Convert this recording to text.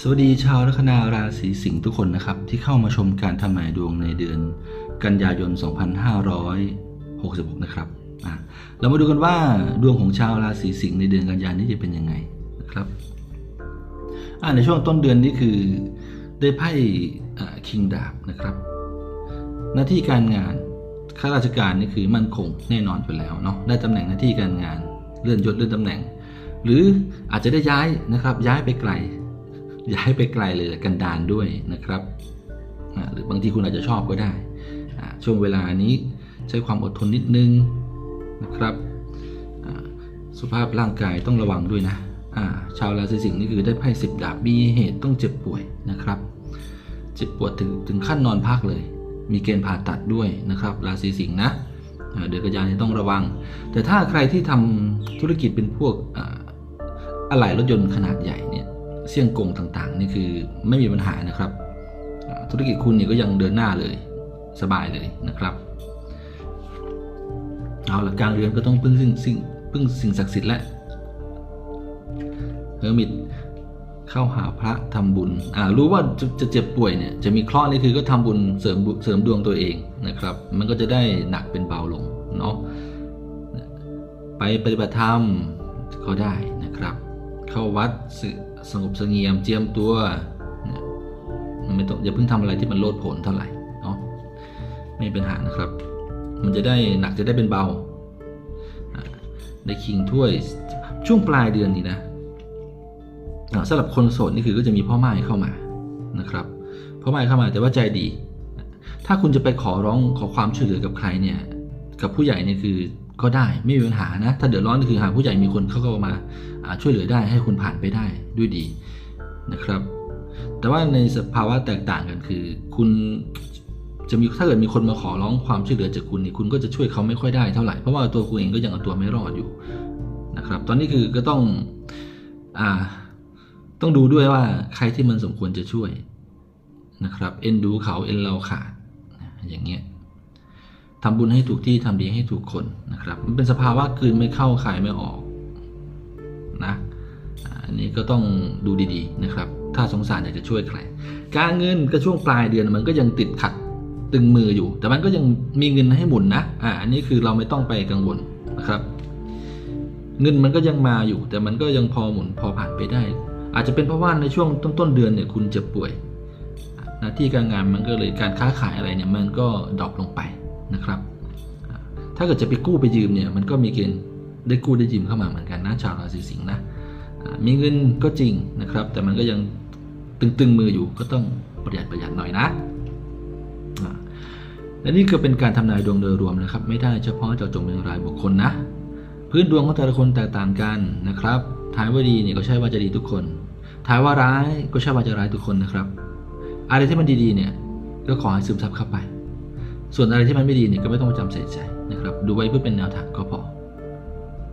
สวัสดีชาวลัคนาราศีสิงห์ทุกคนนะครับ ที่เข้ามาชมการทำนายดวงในเดือน กันยายน 2566 นะครับอะเรามาดูกันว่าดวงของชาวราศีสิงห์ในเดือนกันยายนนี้จะเป็นยังไงนะครับในช่วงต้นเดือนนี้คือได้ไพ่คิงดาบนะครับ หน้าที่การงานข้าราชการนี่คือมั่นคงแน่นอนอยู่แล้วเนาะได้ตำแหน่งหน้าที่การงานเลื่อนยศเลื่อนตำแหน่ง หรืออาจจะได้ย้ายนะครับย้ายไปไกล ย้ายไปไกลเลยกันดานด้วยนะครับ หรือบางทีคุณอาจจะชอบก็ได้ ช่วงเวลานี้ใช้ความอดทนนิดนึงนะครับ สุขภาพร่างกายต้องระวังด้วยนะาชาวราศีสิงห์นี่คือได้ไพ่สิบดาบมีเหตุต้องเจ็บป่วยนะครับ เจ็บปวดถึงถึงขั้นนอนพักเลย มีเกณฑ์ผ่าตัดด้วยนะครับ ราศีสิงห์นะเดือนกันยายนนี้ต้องระวัง แต่ถ้าใครที่ทำธุรกิจเป็นพวกอะไหล่รถยนต์ขนาดใหญ่เนี่ย เสี่ยงกงต่างๆ นี่คือไม่มีปัญหานะครับ ธุรกิจคุณนี่ก็ยังเดินหน้าเลยสบายเลยนะครับ เอาละกลางเดือนก็ต้องพึ่งสิ่งสิ่งพึ่งสิ่งศักดิ์สิทธิ์และเฮอร์มิตเข้าหาพระทำบุญ อ่า รู้ว่าจะจะเจ็บป่วยเนี่ย จะมีเคราะห์นี่คือก็ทำบุญเสริมเสริมดวงตัวเองนะครับ มันก็จะได้หนักเป็นเบาลงเนาะ ไปปฏิบัติธรรมก็ได้นะครับ เข้าวัดส สงบเสงี่ยมเจียมตัวไม่ต้องอย่าเพิ่งทำอะไรที่มันโลดโผนเท่าไหร่เนาะไม่มีปัญหานะครับ มันจะได้หนักจะได้เป็นเบาได้คิงถ้วยช่วงปลายเดือนนี้นะอ่าสำหรับคนโสดนี่คือก็จะมีพ่อไม้เข้ามานะครับพ่อไม้เข้ามาแต่ว่าใจดี ถ้าคุณจะไปขอร้องขอความช่วยเหลือกับใครเนี่ยกับผู้ใหญ่เนี่ยคือ ก็ได้ไม่มีปัญหานะ ถ้าเดือดร้อนก็คือหาผู้ใหญ่มีคนเขามาอ่าช่วยเหลือได้ให้คุณผ่านไปได้ด้วยดีนะครับ แต่ว่าในสภาวะแตกต่างกันคือ คุณจะมีถ้าเกิดมีคนมาขอร้องความช่วยเหลือจากคุณนี่คุณก็จะช่วยเขาไม่ค่อยได้เท่าไหร่เพราะว่าตัวคุณเองก็ยังเอาตัวไม่รอดอยู่นะครับ ตอนนี้คือก็ต้องอ่าต้องดูด้วยว่าใครที่มันสมควรจะช่วยนะครับ เอ็นดูเขาเอ็นเราขาดอย่างเงี้ย ทำบุญให้ถูกที่ทำดีให้ถูกคนนะครับ มันเป็นสภาวะคืนไม่เข้าขายไม่ออกนะอันนี้ก็ต้องดูดีๆนะครับ ถ้าสงสารอยากจะช่วยใคร การเงินก็ช่วงปลายเดือนมันก็ยังติดขัดตึงมืออยู่ แต่มันก็ยังมีเงินให้หมุนนะอ่าอันนี้คือเราไม่ต้องไปกังวลนะครับ เงินมันก็ยังมาอยู่ แต่มันก็ยังพอหมุนพอผ่านไปได้ อาจจะเป็นเพราะว่าในช่วงต้นต้นเดือนเนี่ยคุณเจ็บป่วยหน้าที่การงานมันก็เลยการค้าขายอะไรเนี่ยมันก็ดรอปลงไป นะครับ ถ้าเกิดจะไปกู้ไปยืมเนี่ยมันก็มีเกณฑ์ได้กู้ได้ยืมเข้ามาเหมือนกันนะชาวราศีสิงห์นะมีเงินก็จริงนะครับ แต่มันก็ยังตึงๆมืออยู่ก็ต้องประหยัดประหยัดหน่อยนะและนี่ก็เป็นการทำนายดวงโดยรวมนะครับ ไม่ได้เฉพาะเจาะจงเป็นรายบุคคลนะ พื้นดวงของแต่ละคนแตกต่างกันนะครับทายว่าดีเนี่ยก็ใช่ว่าจะดีทุกคนทายว่าร้ายก็ใช่ว่าจะร้ายทุกคนนะครับ อะไรที่มันดีๆเนี่ยก็ขอให้ซึมซับเข้าไป ส่วนอะไรที่มันไม่ดีเนี่ยก็ไม่ต้องจำใส่ใจนะครับ ดูไว้เพื่อเป็นแนวทางก็พอ